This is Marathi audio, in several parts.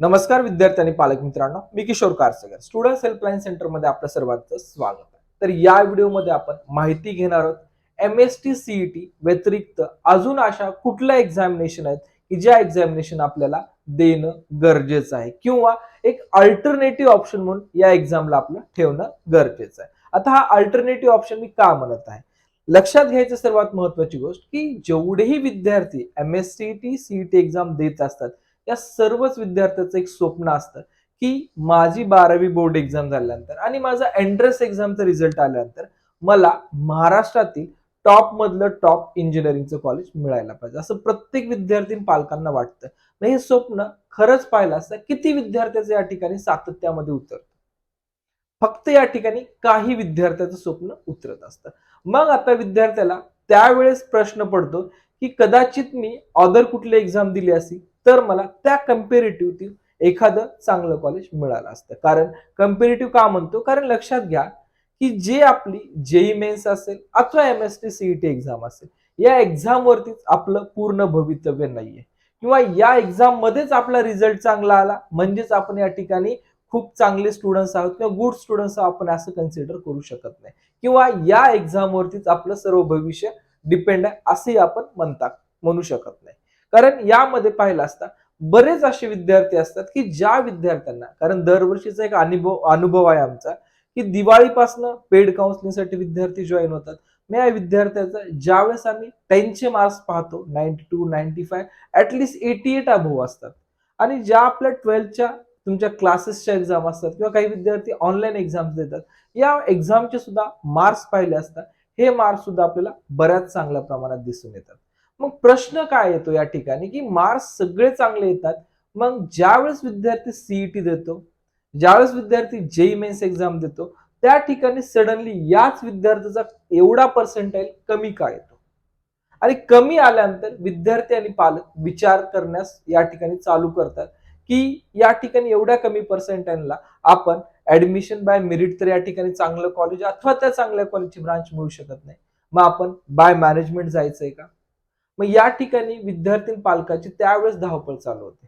नमस्कार विद्यार्थी आणि पालक मित्रांनो मी किशोर कारसेकर स्टुडंट हेल्पलाईन सेंटरमध्ये आपल्या सर्वांचं स्वागत आहे. तर या व्हिडिओमध्ये आपण माहिती घेणार आहोत. एम एस टी सीईटी व्यतिरिक्त अजून अशा कुठल्या एक्झामिनेशन आहेत की ज्या एक्झामिनेशन आपल्याला देणं गरजेचं आहे? किंवा एक अल्टरनेटिव्ह ऑप्शन म्हणून या एक्झामला आपलं ठेवणं गरजेचं आहे. आता हा अल्टरनेटिव्ह ऑप्शन मी का म्हणत आहे? लक्षात घ्यायचं सर्वात महत्वाची गोष्ट की जेवढेही विद्यार्थी M S C T CET exam देत असतात या सर्वच विद्यार्थ्याचं एक स्वप्न असतं की माझी बारावी बोर्ड एक्झाम झाल्यानंतर आणि माझा एंट्रन्स एक्झामचा रिझल्ट आल्यानंतर मला महाराष्ट्रातील टॉप मधलं टॉप इंजिनिअरिंगचं कॉलेज मिळायला पाहिजे. असं प्रत्येक विद्यार्थी पालकांना वाटतं. मग हे स्वप्न खरंच पाहिलं असतं किती विद्यार्थ्याचं या ठिकाणी सातत्यामध्ये उतरतं? फक्त या ठिकाणी काही विद्यार्थ्याचं स्वप्न उतरत असतं. मग आता विद्यार्थ्याला त्यावेळेस प्रश्न पडतो की कदाचित मी ऑदर कुठली एक्झाम दिली असती तर मला त्या कम्पेरेटिव्ह एखादं चांगलं कॉलेज मिळालं असतं. कारण कम्पेरेटिव्ह का म्हणतो? कारण लक्षात घ्या की जे आपली जेई मेन्स असेल अथवा M S T CET exam असेल या एक्झाम वरतीच आपलं पूर्ण भवितव्य नाहीये. किंवा या एक्झाम मध्येच आपला रिझल्ट चांगला आला म्हणजेच आपण या ठिकाणी खूप चांगले स्टुडंट्स आहोत किंवा गुड स्टुडंट्स आहोत आपण असं कन्सिडर करू शकत नाही. किंवा या एक्झाम वरतीच आपलं सर्व भविष्य डिपेंड आहे असंही आपण म्हणता म्हणू शकत नाही. कारण यामध्ये पाहिलं असता बरेच असे विद्यार्थी असतात की ज्या विद्यार्थ्यांना कारण दरवर्षीचा एक अनुभव अनुभव आहे आमचा की दिवाळीपासनं पेड काउन्सिलिंगसाठी विद्यार्थी जॉईन होतात. मी या विद्यार्थ्याचा ज्यावेळेस आम्ही टेनचे मार्क्स पाहतो ninety to ninety five at least eighty eight अभव असतात. आणि ज्या आपल्या ट्वेल्थच्या तुमच्या क्लासेसच्या एक्झाम असतात किंवा काही विद्यार्थी ऑनलाईन एक्झाम्स देतात या एक्झामचे सुद्धा मार्क्स पाहिले असतात हे मार्क्स सुद्धा आपल्याला बऱ्याच चांगल्या प्रमाणात दिसून येतात. मग प्रश्न काय येतो या ठिकाणी? की मार्क्स सगळे चांगले येतात. मग ज्यावेळेस विद्यार्थी सीईटी देतो ज्यावेळेस विद्यार्थी जेई मेन्स एक्झाम देतो त्या ठिकाणी सडनली याच विद्यार्थ्याचा एवढा पर्सेंटाईल कमी का येतो? आणि कमी आल्यानंतर विद्यार्थी आणि पालक विचार करण्यास या ठिकाणी चालू करतात की या ठिकाणी एवढ्या कमी पर्सेंटाईलला आपण ऍडमिशन बाय मेरिट तर या ठिकाणी चांगलं कॉलेज अथवा त्या चांगल्या कॉलेजची ब्रांच मिळू शकत नाही. मग आपण बाय मॅनेजमेंट जायचंय का? मग या ठिकाणी विद्यार्थी पालकाची त्यावेळेस धावपळ चालू होते.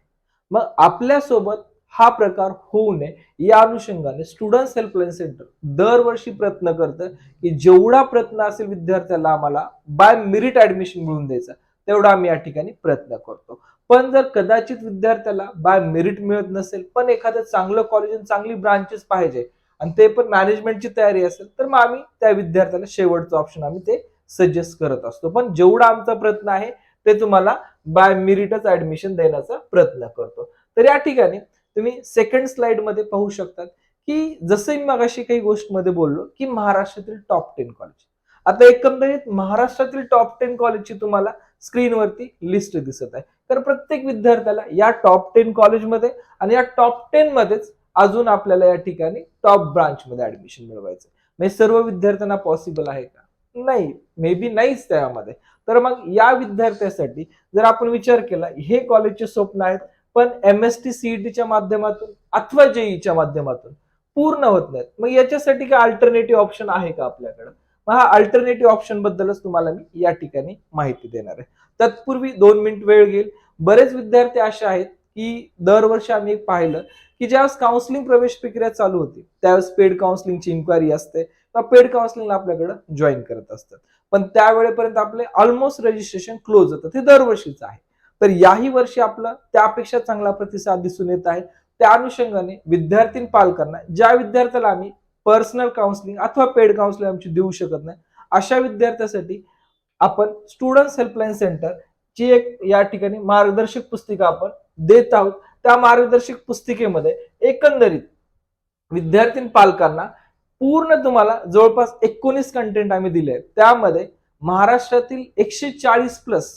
मग आपल्यासोबत हा प्रकार होऊ नये या अनुषंगाने स्टुडंट हेल्पलाईन सेंटर दरवर्षी प्रयत्न करतं की जेवढा प्रयत्न असेल विद्यार्थ्याला आम्हाला बाय मेरिट ऍडमिशन मिळवून द्यायचा तेवढा आम्ही या ठिकाणी प्रयत्न करतो. पण जर कदाचित विद्यार्थ्याला बाय मेरिट मिळत नसेल पण एखादं चांगलं कॉलेज आणि चांगली ब्रांचेस पाहिजे आणि ते पण मॅनेजमेंटची तयारी असेल तर मग आम्ही त्या विद्यार्थ्याला शेवटचं ऑप्शन आम्ही ते सजेस्ट करत असतो. पण जेवढा आमचा प्रयत्न आहे ते तुम्हाला बाय मेरिटच ऍडमिशन देण्याचा प्रयत्न करतो. तर या ठिकाणी तुम्ही सेकंड स्लाइडमध्ये पाहू शकतात की जसं मी मागाशी काही गोष्टमध्ये बोललो की महाराष्ट्रातील टॉप टेन कॉलेज आता एकंदरीत महाराष्ट्रातील टॉप टेन कॉलेजची तुम्हाला स्क्रीनवरती लिस्ट दिसत आहे. तर प्रत्येक विद्यार्थ्याला या टॉप टेन कॉलेजमध्ये आणि या टॉप टेन मध्येच अजून आपल्याला या ठिकाणी टॉप ब्रांच मध्ये ऍडमिशन मिळवायचं म्हणजे सर्व विद्यार्थ्यांना पॉसिबल आहे का? नाही मे बी नाहीच त्यामध्ये. तर मग या विद्यार्थ्यासाठी जर आपण विचार केला हे कॉलेजचे स्वप्न आहेत पण एम एस टी सीईटीच्या माध्यमातून अथवा जेईच्या माध्यमातून पूर्ण होत नाहीत. मग याच्यासाठी काय अल्टरनेटिव्ह ऑप्शन आहे का आपल्याकडे? मग हा अल्टरनेटिव्ह ऑप्शन बद्दलच तुम्हाला मी या ठिकाणी माहिती देणार आहे. तत्पूर्वी दोन मिनिट वेळ घेईल. बरेच विद्यार्थी असे आहेत की दरवर्षी आम्ही एक पाहिलं की ज्यावेळेस काउन्सिलिंग प्रवेश प्रक्रिया चालू होती त्यावेळेस पेड काउन्सिलिंगची इन्क्वायरी असते. किंवा पेड काउन्सिलिंगला आपल्याकडे जॉईन करत असतात. पण त्यावेळेपर्यंत आपले ऑलमोस्ट रजिस्ट्रेशन क्लोज होतं ते दरवर्षीच आहे. तर याही वर्षी आपलं त्यापेक्षा चांगला प्रतिसाद दिसून येत आहे. त्या अनुषंगाने विद्यार्थी पालकांना ज्या विद्यार्थ्याला आम्ही पर्सनल काउन्सिलिंग अथवा पेड काउन्सिलिंग आमची देऊ शकत नाही अशा विद्यार्थ्यासाठी आपण स्टुडंट्स हेल्पलाईन सेंटर ची एक या ठिकाणी मार्गदर्शक पुस्तिका आपण देत आहोत. त्या मार्गदर्शक पुस्तिकेमध्ये एकंदरीत विद्यार्थी पालकांना पूर्ण तुम्हाला जवळपास एकोणीस कंटेंट आम्ही दिले आहेत. त्यामध्ये महाराष्ट्रातील एकशे चाळीस प्लस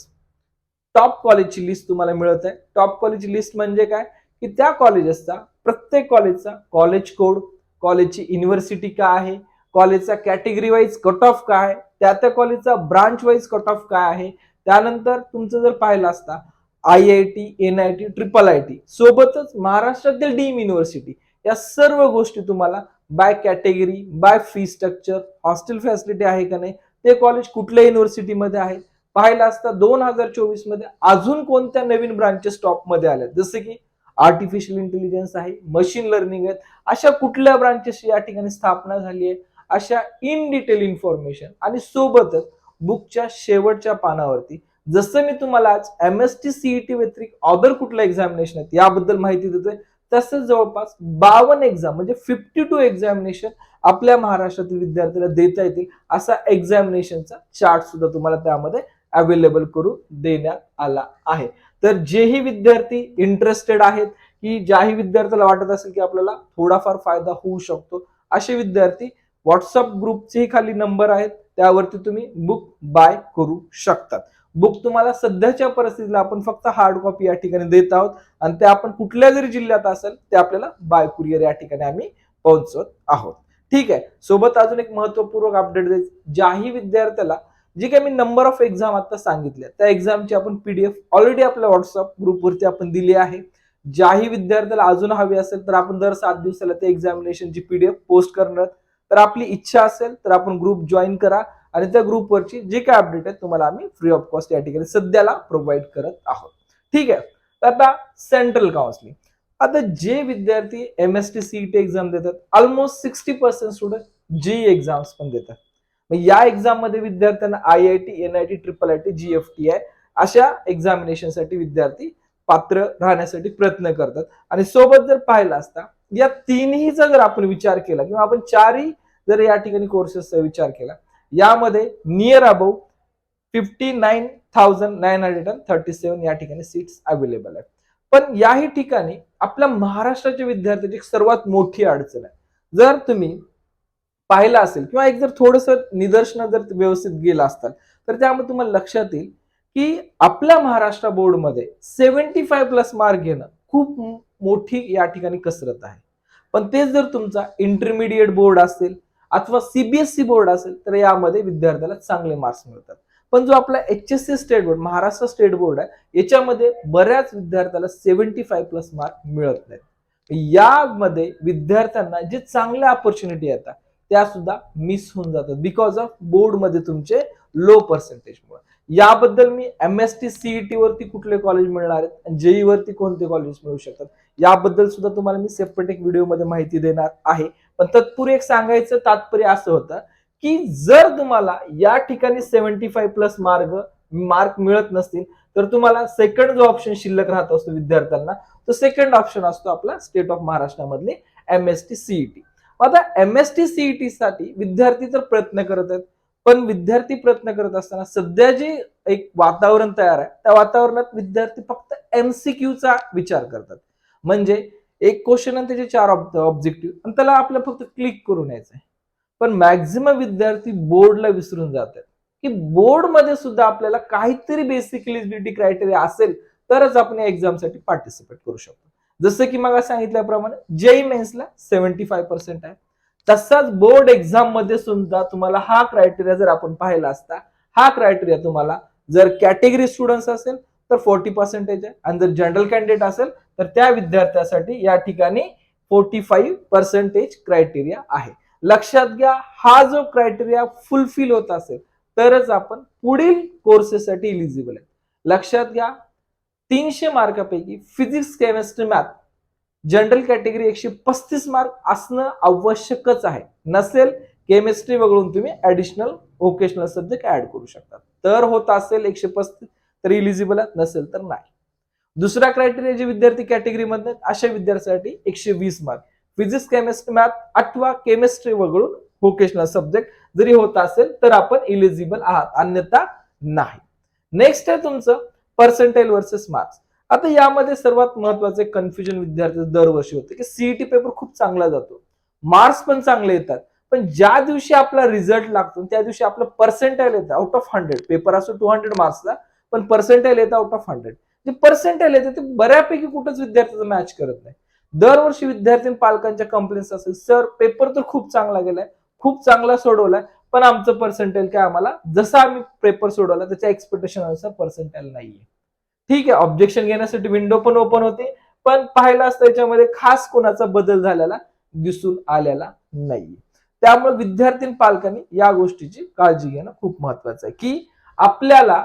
टॉप कॉलेजची लिस्ट तुम्हाला मिळत आहे. टॉप कॉलेजची लिस्ट म्हणजे काय? की त्या कॉलेजेसचा प्रत्येक कॉलेजचा कॉलेज कोड कॉलेजची युनिव्हर्सिटी काय आहे कॉलेजचा कॅटेगरी वाईज कट ऑफ काय आहे त्या त्या कॉलेजचा ब्रांच वाईज कट ऑफ काय आहे त्यानंतर तुमचं जर पाहिलं असता I I T N I T triple I T सोबतच महाराष्ट्रातील डीम युनिव्हर्सिटी या सर्व गोष्टी तुम्हाला by category by fee structure hostel facility आहे का नाही ते कॉलेज कुठल्या युनिव्हर्सिटीमध्ये आहे. पाहिलं असता दोन हजार चोवीसमध्ये अजून कोणत्या नवीन ब्रांचेस टॉपमध्ये आल्या जसे की आर्टिफिशियल इंटेलिजन्स आहे मशीन लर्निंग आहेत अशा कुठल्या ब्रांचेसची या ठिकाणी स्थापना झाली आहे अशा इन डिटेल इन्फॉर्मेशन आणि सोबतच बुकच्या शेवटच्या पानावरती जसं मी तुम्हाला आज एम एस टी सीईटी व्यतिरिक्त ऑदर कुठल्या एक्झामिनेशन आहेत याबद्दल माहिती देतोय. तसंच जवळपास बावन्न एक्झाम म्हणजे फिफ्टी टू एक्झामिनेशन आपल्या महाराष्ट्रातील विद्यार्थ्याला देता येतील असा एक्झामिनेशनचा चार्ट सुद्धा तुम्हाला त्यामध्ये अवेलेबल करून देण्यात आला आहे. तर जेही विद्यार्थी इंटरेस्टेड आहेत की ज्याही विद्यार्थ्याला वाटत असेल की आपल्याला थोडाफार फायदा होऊ शकतो असे विद्यार्थी व्हॉट्सअप ग्रुपचेही खाली नंबर आहेत त्यावरती तुम्ही बुक बाय करू शकतात. बुक तुम्हाला सध्याच्या परिस्थितीला आपण फक्त हार्ड कॉपी या ठिकाणी देत आहोत. आणि ते आपण कुठल्या जरी जिल्ह्यात असेल ते आपल्याला बाय कुरिअर या ठिकाणी आम्ही पोहोचवत आहोत. ठीक आहे. सोबत अजून एक महत्वपूर्वक अपडेट देत ज्याही विद्यार्थ्याला जी काही मी नंबर ऑफ एक्झाम आता सांगितल्या त्या एक्झामची आपण पीडीएफ ऑलरेडी आपल्या व्हॉट्सअप ग्रुपवरती आपण दिली आहे. ज्याही विद्यार्थ्याला अजून हवी असेल तर आपण दर सात दिवसाला ते एक्झामिनेशनची पीडीएफ पोस्ट करणार. तर आपली इच्छा असेल तर आपण ग्रुप जॉईन करा. आणि त्या ग्रुपवरची जे काय अपडेट आहे तुम्हाला आम्ही फ्री ऑफ कॉस्ट या ठिकाणी सध्याला प्रोव्हाइड करत आहोत. ठीक आहे? तर आता सेंट्रल काउन्सिलिंग आता जे विद्यार्थी M S T CET exam देतात ऑलमोस्ट सिक्स्टी पर्सेंट स्टुडंट जी एक्झाम्स पण देतात. मग या एक्झाममध्ये विद्यार्थ्यांना I I T N I T triple I T G F T I अशा एक्झामिनेशनसाठी विद्यार्थी पात्र राहण्यासाठी प्रयत्न करतात. आणि सोबत जर पाहिलं असता या तिन्हीचा जर आपण विचार केला किंवा आपण चारही जर या ठिकाणी कोर्सेसचा विचार केला यामध्ये near about fifty nine thousand nine hundred and thirty seven या ठिकाणी सीट्स अवेलेबल आहेत. पण याही ठिकाणी आपल्या महाराष्ट्राच्या विद्यार्थ्याची सर्वात मोठी अडचण आहे. जर तुम्ही पाहिलं असेल किंवा एक जर थोडस निदर्शन जर व्यवस्थित गेलं असताल तर त्यामुळे तुम्हाला लक्षात येईल की आपल्या महाराष्ट्र बोर्डमध्ये सेव्हन्टी फाय प्लस मार्क घेणं खूप मोठी या ठिकाणी कसरत आहे. पण तेच जर तुमचा इंटरमिडिएट बोर्ड असेल अथवा सीबीएसई बोर्ड असेल तर यामध्ये विद्यार्थ्याला चांगले मार्क्स मिळतात. पण जो आपला H S C state board Maharashtra state board आहे याच्यामध्ये बऱ्याच विद्यार्थ्याला सेव्हन्टी फाय प्लस मार्क मिळत नाहीत. यामध्ये विद्यार्थ्यांना जे चांगल्या ऑपॉर्च्युनिटी येतात त्या सुद्धा मिस होऊन जातात बिकॉज ऑफ बोर्डमध्ये तुमचे लो पर्सेंटेजमुळे याबद्दल मी एम एस टी सीईटी वरती कुठले कॉलेज मिळणार आहेत? जेई वरती कोणते कॉलेज मिळू शकतात? याबद्दल सुद्धा तुम्हाला मी सेपरेट एक व्हिडिओमध्ये माहिती देणार आहे. पण तत्पूर्वी एक सांगायचं तात्पर्य असं होतं की जर तुम्हाला या ठिकाणी सेव्हन्टी फाईव्ह प्लस मार्ग मार्क मिळत नसतील तर तुम्हाला सेकंड जो ऑप्शन शिल्लक राहत असतो विद्यार्थ्यांना तो सेकंड ऑप्शन असतो आपला स्टेट ऑफ महाराष्ट्रामधली एम एस टी सीईटी आता एम एस टी सीईटी साठी विद्यार्थी तर प्रयत्न करत आहेत. पण विद्यार्थी प्रयत्न करत असताना सध्या जे एक वातावरण तयार आहे त्या वातावरणात विद्यार्थी फक्त एमसीक्यूचा विचार करतात. म्हणजे एक क्वेश्चन आणि त्याचे चार ऑब्जेक्टिव्ह आणि त्याला आपल्याला फक्त क्लिक करून यायचं आहे पण मॅक्झिमम विद्यार्थी बोर्डला विसरून जातात. की बोर्डमध्ये सुद्धा आपल्याला काहीतरी बेसिक एलिजिबिलिटी क्रायटेरिया असेल तरच आपण या एक्झामसाठी पार्टिसिपेट करू शकतो. जसं की मला सांगितल्याप्रमाणे जेई मेन्सला सेव्हन्टी फाय पर्सेंट आहे. तसाच बोर्ड एक्झाममध्ये सुद्धा तुम्हाला हा क्रायटेरिया जर आपण पाहिला असता हा क्रायटेरिया तुम्हाला जर कॅटेगरी स्टुडंट्स असेल तर फोर्टी पर्सेंटेज आहे. आणि जर जनरल कॅन्डिडेट असेल तर त्या विद्यार्थ्यासाठी या ठिकाणी फोर्टी फाईव्ह पर्सेंटेज क्रायटेरिया आहे. लक्षात घ्या हा जो क्रायटेरिया फुलफिल होत असेल तरच आपण पुढील कोर्सेससाठी इलिजिबल आहे लक्षात घ्या तीनशे मार्कापैकी physics chemistry math general category एकशे पस्तीस मार्क असणं आवश्यकच आहे. नसेल केमिस्ट्री वगळून तुम्ही ऍडिशनल व्होकेशनल सब्जेक्ट ऍड करू शकता. तर होत असेल एकशे पस्तीस तर इलिजिबल नसेल तर नाही. दुसरा क्रायटेरिया जे विद्यार्थी कॅटेगरीमध्ये अशा विद्यार्थ्यांसाठी एकशे वीस मार्क. फिजिक्स केमिस्ट्री मॅथ अथवा केमिस्ट्री वगळून व्होकेशनल सब्जेक्ट जरी होत असेल तर आपण इलिजिबल आहात. अन्यथा नाही. नेक्स्ट आहे तुमचं पर्सेंटाईल वर्सेस मार्क्स आता यामध्ये सर्वात महत्त्वाचे कन्फ्युजन विद्यार्थी दरवर्षी होते की सीईटी पेपर खूप चांगला जातो. मार्क्स पण चांगले येतात. पण ज्या दिवशी आपला रिझल्ट लागतो त्या दिवशी आपलं पर्सेंटाईल येतं. आउट ऑफ हंड्रेड पेपर असतो टू हंड्रेड मार्क्सला पण पर्सेंटाईल येतं आउट ऑफ हंड्रेड जे पर्सेंटाईल येते ते बऱ्यापैकी कुठंच विद्यार्थ्याचं मॅच करत नाही. दरवर्षी विद्यार्थी पालकांच्या कंप्लेंट्स असेल सर पेपर तर खूप चांगला गेलाय खूप चांगला सोडवलाय पण आमचं पर्सेंटेल काय आम्हाला? जसं आम्ही पेपर सोडवला त्याच्या एक्सपेक्टेशन अनुसार पर्सेंटेल नाहीये. ठीक आहे ऑब्जेक्शन घेण्यासाठी विंडो पण ओपन होते पण पाहिलं असतं याच्यामध्ये खास कोणाचा बदल झालेला दिसून आलेला नाहीये त्यामुळे विद्यार्थी पालकांनी या गोष्टीची काळजी घेणं खूप महत्वाचं आहे की आपल्याला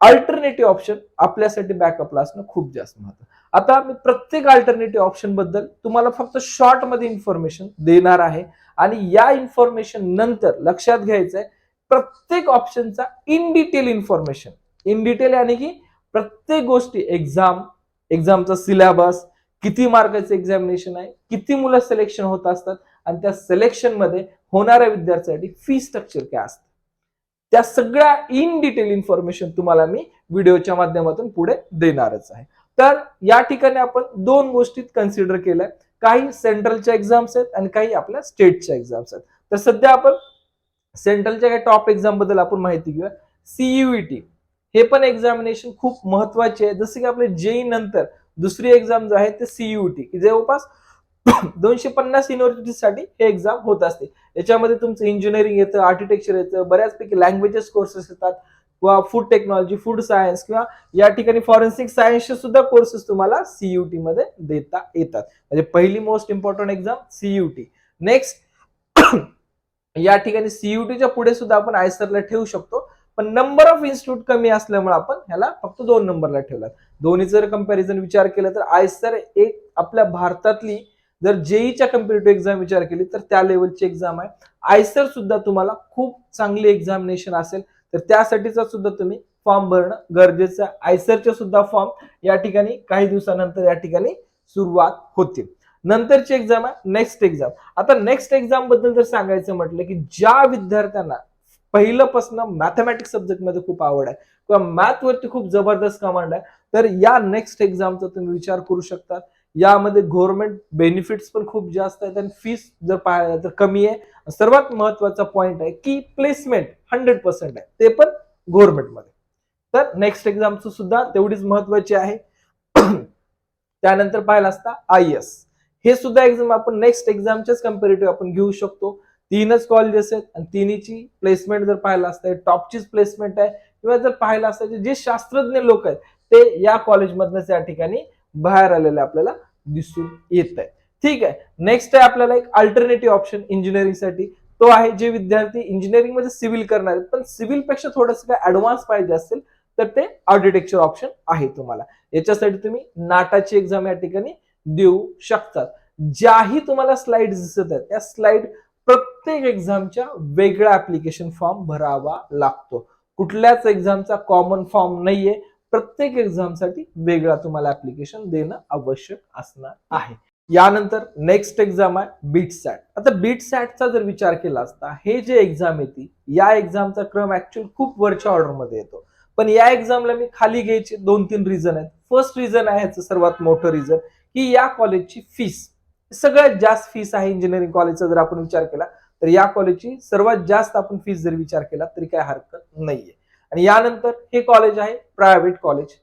अल्टरनेटिव्ह ऑप्शन आपल्यासाठी बॅकअपला असणं खूप जास्त महत्त्व आता मी प्रत्येक अल्टरनेटिव्ह ऑप्शनबद्दल तुम्हाला फक्त शॉर्टमध्ये इन्फॉर्मेशन देणार आहे आणि या इन्फॉर्मेशन नंतर लक्षात घ्यायचं आहे प्रत्येक ऑप्शनचा in detail information in detail आणि की प्रत्येक गोष्टी एक्झाम एक्झामचा सिलेबस किती मार्काचं एक्झामिनेशन आहे किती मुलं सिलेक्शन होत असतात आणि त्या सिलेक्शनमध्ये होणाऱ्या विद्यार्थ्यांसाठी फी स्ट्रक्चर काय असतं? त्या सगळ्या इन डिटेल इन्फॉर्मेशन तुम्हाला मी व्हिडिओच्या माध्यमातून पुढे देणारच आहे. तर या ठिकाणी आपण दोन गोष्टीत कन्सिडर केल्या. काही सेंट्रलच्या एक्झाम्स आहेत आणि काही आपल्या स्टेटच्या एक्झाम्स आहेत. तर सध्या आपण सेंट्रलच्या काही टॉप एक्झामबद्दल आपण माहिती घेऊया. सीयूईटी हे पण एक्झामिनेशन खूप महत्त्वाचे आहे. जसं की आपले जेई नंतर दुसरी एक्झाम जो आहे ते सीयूटी की जवळपास दोनशे पन्नास युनिव्हर्सिटीसाठी हे एक्झाम होत असते. याच्यामध्ये तुमचं इंजिनिअरिंग येतं आर्किटेक्चर येतं बऱ्याचपैकी लँग्वेजेस कोर्सेस येतात. किंवा फूड टेक्नॉलॉजी फूड सायन्स किंवा या ठिकाणी फॉरेन्सिक सायन्सचे सुद्धा कोर्सेस तुम्हाला सीयूटी मध्ये देता येतात. म्हणजे पहिली most important exam CUET next या ठिकाणी सीयूटीच्या पुढे सुद्धा आपण आयसरला ठेवू शकतो. पण नंबर ऑफ इन्स्टिट्यूट कमी असल्यामुळे आपण ह्याला फक्त दोन नंबरला ठेवला दोन्ही जर कंपॅरिझन विचार केला तर आयसर एक आपल्या भारतातली जर जेईच्या कम्पिटेटिव्ह एक्झाम विचार केली तर त्या लेवलची एक्झाम आहे. आयसर सुद्धा तुम्हाला खूप चांगली एक्झामिनेशन असेल तर त्यासाठीचा सुद्धा तुम्ही फॉर्म भरणं गरजेचं आहे. आयसरचे सुद्धा फॉर्म या ठिकाणी काही दिवसानंतर या ठिकाणी सुरुवात होतील. नंतरची एक्झाम आहे नेक्स्ट एक्झाम आता नेक्स्ट एक्झामबद्दल जर सांगायचं म्हटलं की ज्या विद्यार्थ्यांना पहिलंपासनं मॅथमॅटिक्स सब्जेक्टमध्ये खूप आवड आहे. किंवा मॅथवरती खूप जबरदस्त कमांड आहे. तर या नेक्स्ट एक्झामचा तुम्ही विचार करू शकता. यामध्ये गव्हर्नमेंट बेनिफिट्स पण खूप जास्त आहेत आणि फीस जर पाहायला तर कमी आहे. सर्वात महत्त्वाचा पॉईंट आहे की प्लेसमेंट हंड्रेड पर्सेंट आहे. ते पण गव्हर्नमेंटमध्ये तर नेक्स्ट एक्झामचं सुद्धा तेवढीच महत्वाची आहे. त्यानंतर पाहिलं असता आय एस हे सुद्धा एक्झाम आपण नेक्स्ट एक्झामच्याच कम्पेरेटिव्ह आपण घेऊ शकतो. तीनच कॉलेजेस आहेत आणि तिन्हीची प्लेसमेंट जर पाहिलं असतं टॉपचीच प्लेसमेंट आहे किंवा जर पाहिलं असतं जे शास्त्रज्ञ लोक आहेत ते या कॉलेजमधनच या ठिकाणी बाहेर आलेले आपल्याला दिसून येत आहे ठीक आहे. नेक्स्ट आहे आपल्याला एक अल्टरनेटिव्ह ऑप्शन इंजिनिअरिंगसाठी तो आहे जे विद्यार्थी इंजिनिअरिंगमध्ये सिव्हिल करणार आहेत. पण सिव्हिलपेक्षा थोडंसं काय ऍडव्हान्स पाहिजे असेल तर ते आर्किटेक्चर ऑप्शन आहे तुम्हाला. याच्यासाठी तुम्ही नाटाची एक्झाम या ठिकाणी देऊ शकतात. ज्याही तुम्हाला स्लाइड दिसत आहेत त्या स्लाइड प्रत्येक एक्झामच्या वेगळा ऍप्लिकेशन फॉर्म भरावा लागतो. कुठल्याच एक्झामचा कॉमन फॉर्म नाहीये. प्रत्येक एक्झामसाठी वेगळा तुम्हाला ऍप्लिकेशन देणं आवश्यक असणार आहे. यानंतर नेक्स्ट एक्झाम आहे बीट सॅट आता बीट सॅटचा जर विचार केला असता हे जे एक्झाम येते या एक्झामचा क्रम ऍक्च्युअल खूप वरच्या ऑर्डरमध्ये येतो. पण या एक्झामला मी खाली घ्यायचे दोन तीन रिझन आहेत. फर्स्ट रिझन आहे ह्याचं सर्वात मोठं रिझन की या कॉलेजची फीस सगळ्यात जास्त फीस आहे इंजिनिअरिंग कॉलेजचा जर आपण विचार केला तर या कॉलेजची सर्वात जास्त आपण फीस जर विचार केला तरी काय हरकत नाहीये. आणि यानंतर हे कॉलेज आहे प्रायव्हेट कॉलेज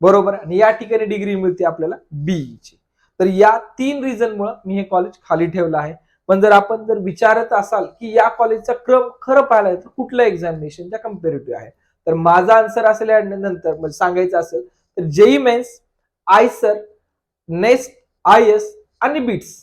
बरोबर? आणि या ठिकाणी डिग्री मिळते आपल्याला बीईची तर या तीन रिझन मुळे मी हे कॉलेज खाली ठेवलं आहे. पण जर आपण जर विचारत असाल की या कॉलेजचा क्रम खरं पाहिला तर कुठल्या एक्झामिनेशनच्या कम्पेरेटिव्ह आहे? तर माझा आन्सर असेल नंतर म्हणजे सांगायचं असेल तर JE mains IISER next I S आणि बीट्स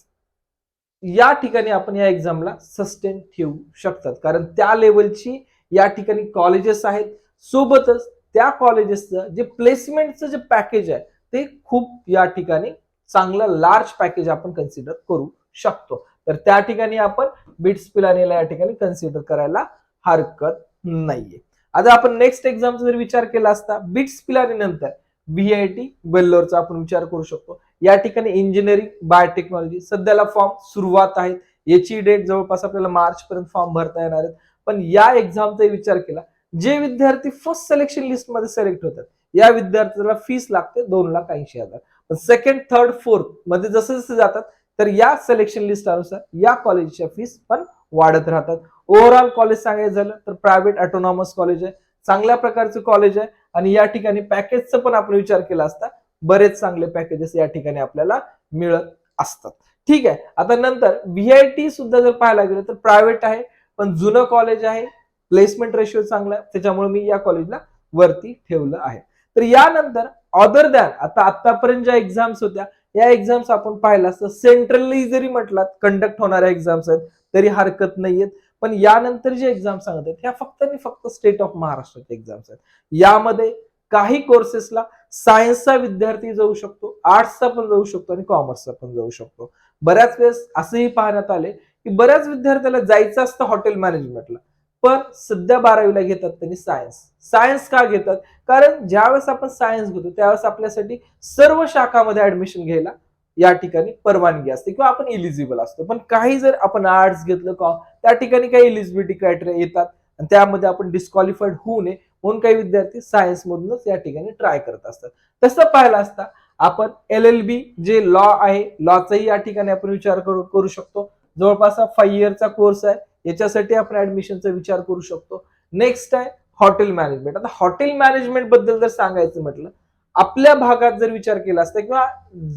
या ठिकाणी आपण या एक्झामला सस्टेन ठेवू शकतात. कारण त्या लेवलची या ठिकाणी कॉलेजेस आहेत. सोबतच त्या कॉलेजेसचं जे प्लेसमेंटचं जे पॅकेज आहे ते खूप या ठिकाणी चांगलं लार्ज पॅकेज आपण कन्सिडर करू शकतो. तर त्या ठिकाणी आपण बिट्स पिलानीला या ठिकाणी कन्सिडर करायला हरकत नाहीये. आता आपण नेक्स्ट एक्झामचा जर विचार केला असता बिट्स पिलानी नंतर बीआयटी वेल्लोरचा आपण विचार करू शकतो. या ठिकाणी इंजिनिअरिंग बायोटेक्नॉलॉजी सध्याला फॉर्म सुरुवात आहेत. याची डेट जवळपास आपल्याला मार्च पर्यंत फॉर्म भरता येणार आहेत. पण या एक्झामचा विचार केला जे विद्यार्थी फर्स्ट सिलेक्शन लिस्टमध्ये सिलेक्ट होतात या विद्यार्थ्याला फीस लागते दोन लाख ऐंशी हजार. पण सेकंड थर्ड फोर्थमध्ये जसं जसं जातात तर या सिलेक्शन लिस्ट अनुसार या कॉलेजच्या फीस पण वाढत राहतात. ओव्हरऑल कॉलेज सांगायचं झालं तर प्रायव्हेट ऑटोनॉमस कॉलेज आहे. चांगल्या प्रकारचं कॉलेज आहे. आणि या ठिकाणी पॅकेजचा पण आपण विचार केला असता बरेच चांगले पॅकेजेस या ठिकाणी आपल्याला मिळत असतात. ठीक आहे. आता नंतर व्हीआयटी सुद्धा जर पाहायला गेलं तर प्रायव्हेट आहे पण जुनं कॉलेज आहे. प्लेसमेंट रेशिओ चांगला आहे. त्याच्यामुळे मी या कॉलेजला वरती ठेवलं आहे. तर यानंतर ऑदर दॅन आता आतापर्यंत ज्या एक्झाम्स होत्या या एक्झाम्स आपण पाहिला असतं. सेंट्रली जरी म्हटलात कंडक्ट होणाऱ्या एक्झाम्स आहेत तरी हरकत नाहीयेत. पण यानंतर जे एक्झाम सांगत आहेत ह्या फक्त आणि फक्त स्टेट ऑफ महाराष्ट्राच्या एक्झाम्स आहेत. यामध्ये काही कोर्सेसला सायन्सचा विद्यार्थी जाऊ शकतो आर्ट्सचा पण जाऊ शकतो आणि कॉमर्सचा पण जाऊ शकतो. बऱ्याच वेळेस असंही पाहण्यात आले की बऱ्याच विद्यार्थ्याला जायचं असतं हॉटेल मॅनेजमेंटला पण सध्या बारावीला घेतात त्यांनी सायन्स सायन्स का घेतात? कारण ज्यावेळेस आपण सायन्स घेतो त्यावेळेस आपल्यासाठी सर्व शाखामध्ये ऍडमिशन घ्यायला या ठिकाणी परवानगी असते किंवा आपण इलिजिबल असतो. पण काही जर आपण आर्ट्स घेतलं का त्या ठिकाणी काही इलिजिबिलिटी क्रायटेरिया येतात आणि त्यामध्ये आपण डिस्क्वालिफाईड होऊ नये म्हणून काही विद्यार्थी सायन्स मधूनच या ठिकाणी ट्राय करत असतात. तसं पाहिलं असता आपण L L B J law आहे लॉचाही या ठिकाणी आपण विचार करू करू शकतो. जवळपास हा फाईव्ह इयरचा कोर्स आहे. याच्यासाठी आपण ऍडमिशनचा विचार करू शकतो. नेक्स्ट आहे हॉटेल मॅनेजमेंट आता हॉटेल मॅनेजमेंटबद्दल जर सांगायचं म्हटलं आपल्या भागात जर विचार केला असता किंवा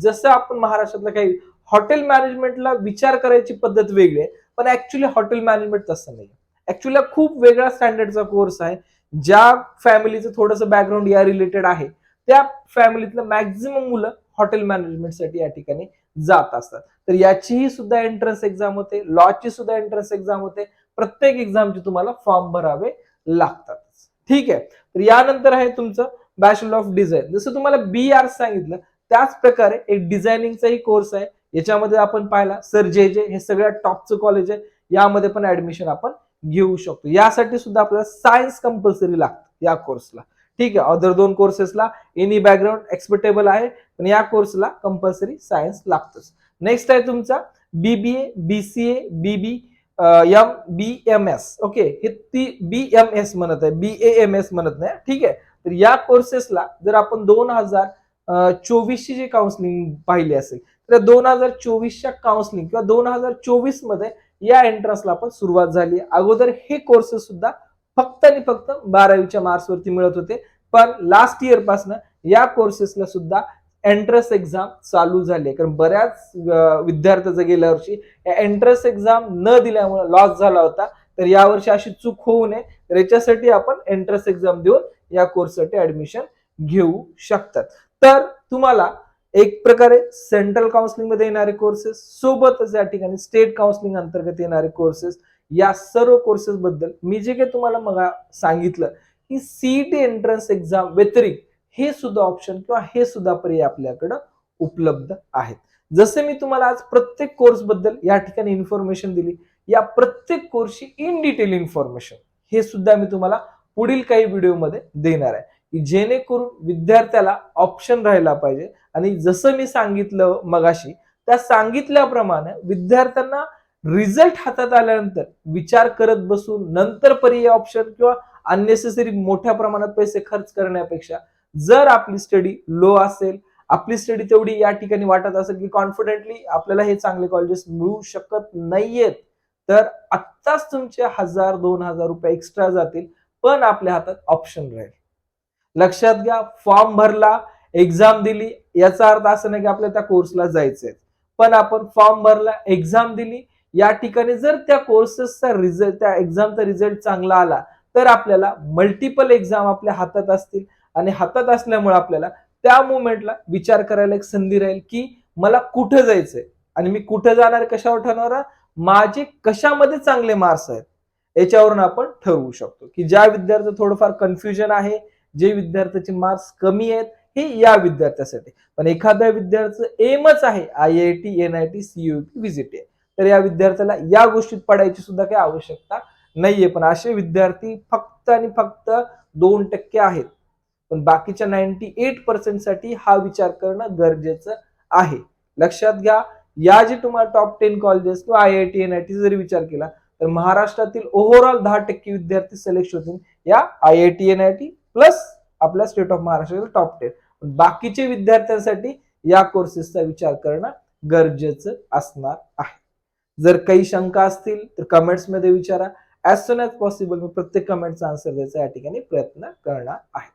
जसं आपण महाराष्ट्रातलं काही हॉटेल मॅनेजमेंटला विचार करायची पद्धत वेगळी आहे पण ऍक्च्युली हॉटेल मॅनेजमेंट तसं नाही ऍक्च्युली खूप वेगळा स्टँडर्डचा कोर्स आहे ज्या फॅमिलीचं थोडंसं बॅकग्राऊंड या रिलेटेड आहे त्या फॅमिलीतलं मॅक्झिमम मुलं हॉटेल मॅनेजमेंटसाठी या ठिकाणी जात असतात. तर याचीही सुद्धा एंट्रन्स एक्झाम होते लॉची सुद्धा एंट्रन्स एक्झाम होते प्रत्येक एक्झामचे तुम्हाला फॉर्म भरावे लागतात. ठीक आहे? तर यानंतर आहे तुमचं बॅचलर ऑफ डिझाईन जसं तुम्हाला बी आर सांगितलं त्याच प्रकारे एक डिझायनिंगचाही कोर्स आहे. याच्यामध्ये आपण पाहिला सर जे जे हे सगळ्यात टॉपचं कॉलेज आहे. यामध्ये पण ऍडमिशन आपण घेऊ शकतो. यासाठी सुद्धा आपल्याला सायन्स कंपल्सरी लागतं या कोर्सला ठीक आहे अदर दोन कोर्सेसला एनी बॅकग्राऊंड एक्सपेक्टेबल आहे पण या कोर्सला कंपल्सरी सायन्स लागतंच. नेक्स्ट आहे तुमचा BBA BCA BB M B M S okay हे ती बी एम एस म्हणत आहे. बी ए एम एस म्हणत नाही. ठीक आहे तर या कोर्सेसला जर आपण दोन हजार चोवीसची जी काउन्सिलिंग पाहिली असेल तर दोन हजार चोवीसच्या काउन्सिलिंग किंवा दोन हजार चोवीसमध्ये या एंट्रन्सला पण सुरुवात झाली. अगोदर हे कोर्सेस सुद्धा फक्त आणि फक्त बारावीच्या मार्क्स वरती मिळत होते. पण लास्ट इयरपासून या कोर्सेसला सुद्धा एंट्रन्स एक्झाम चालू झाली. कारण बऱ्याच विद्यार्थ्याचं गेल्या वर्षी एंट्रन्स एक्झाम न दिल्यामुळे लॉस झाला होता. तर यावर्षी अशी चूक होऊ नये. तर याच्यासाठी आपण एंट्रन्स एक्झाम देऊन या कोर्ससाठी ऍडमिशन घेऊ शकतात. तर तुम्हाला एक प्रकारे सेंट्रल काउन्सिलिंगमध्ये येणारे कोर्सेस सोबतच या ठिकाणी स्टेट काउन्सिलिंग अंतर्गत येणारे कोर्सेस या सर्व कोर्सेस बद्दल मी जे काही तुम्हाला मग सांगितलं की सीईटी एंट्रन्स एक्झाम व्यतिरिक्त हे सुद्धा ऑप्शन किंवा हे सुद्धा पर्याय आपल्याकडं उपलब्ध आहेत. जसे मी तुम्हाला आज प्रत्येक कोर्सबद्दल या ठिकाणी इन्फॉर्मेशन दिली या प्रत्येक कोर्सची इन डिटेल इन्फॉर्मेशन हे सुद्धा मी तुम्हाला पुढील काही व्हिडिओमध्ये देणार आहे. की जेणेकरून विद्यार्थ्याला ऑप्शन राहिला पाहिजे. आणि जसं मी सांगितलं मगाशी त्या सांगितल्याप्रमाणे विद्यार्थ्यांना रिझल्ट हातात आल्यानंतर विचार करत बसून नंतर पर्याय ऑप्शन किंवा अननेसेसरी मोठ्या प्रमाणात पैसे खर्च करण्यापेक्षा जर आपली स्टडी लो असेल आपली स्टडी तेवढी या ठिकाणी वाटत असेल की कॉन्फिडेंटली आपल्याला हे चांगले कॉलेजेस मिळू शकत नाहीयेत तर आत्ताच तुमचे हजार दोन हजार रुपये एक्स्ट्रा जातील. पण आपल्या हातात ऑप्शन राहील. लक्षात घ्या फॉर्म भरला एक्झाम दिली याचा अर्थ असं नाही की आपल्या त्या कोर्सला जायचंय. पण आपण फॉर्म भरला एक्झाम दिली या ठिकाणी जर त्या कोर्सेसचा रिझल्ट त्या एक्झामचा रिझल्ट चांगला आला तर आपल्याला मल्टिपल एक्झाम आपल्या हातात असतील. आणि हातात असल्यामुळे आपल्याला त्या मुवमेंटला विचार करायला एक संधी राहील की मला कुठं जायचंय? आणि मी कुठं जाणार कशावर ठरवणार? माझे कशामध्ये चांगले मार्क्स आहेत? याच्यावरून आपण ठरवू शकतो की ज्या विद्यार्थी थोडंफार कन्फ्युजन आहे जे विद्यार्थ्याचे मार्क्स कमी आहेत हे या विद्यार्थ्यासाठी. पण एखाद्या विद्यार्थ्याचं एमच आहे I I T N I T CUET visit आहे तर या विद्यार्थ्याला या गोष्टीत पडायची सुद्धा काही आवश्यकता नाहीये. पण असे विद्यार्थी फक्त आणि फक्त दोन टक्के आहेत. पण बाकीच्या नाईन्टी एट पर्सेंटसाठी हा विचार करणं गरजेचं आहे. लक्षात घ्या या जे तुम्हाला टॉप टेन कॉलेजेस किंवा I I T N I T जरी विचार केला तर महाराष्ट्रातील ओव्हरऑल दहा टक्के विद्यार्थी सिलेक्ट होतील या I I T N I T plus आपल्या स्टेट ऑफ महाराष्ट्रातील टॉप टेन बाकीचे विद्यार्थ्यांसाठी या कोर्सेसचा विचार करणं गरजेचं असणार आहे. जर काही शंका असतील तर कमेंट्समध्ये विचारा. ॲज सुन ॲज पॉसिबल मी प्रत्येक कमेंटचा आन्सर द्यायचा या ठिकाणी प्रयत्न करणार आहे.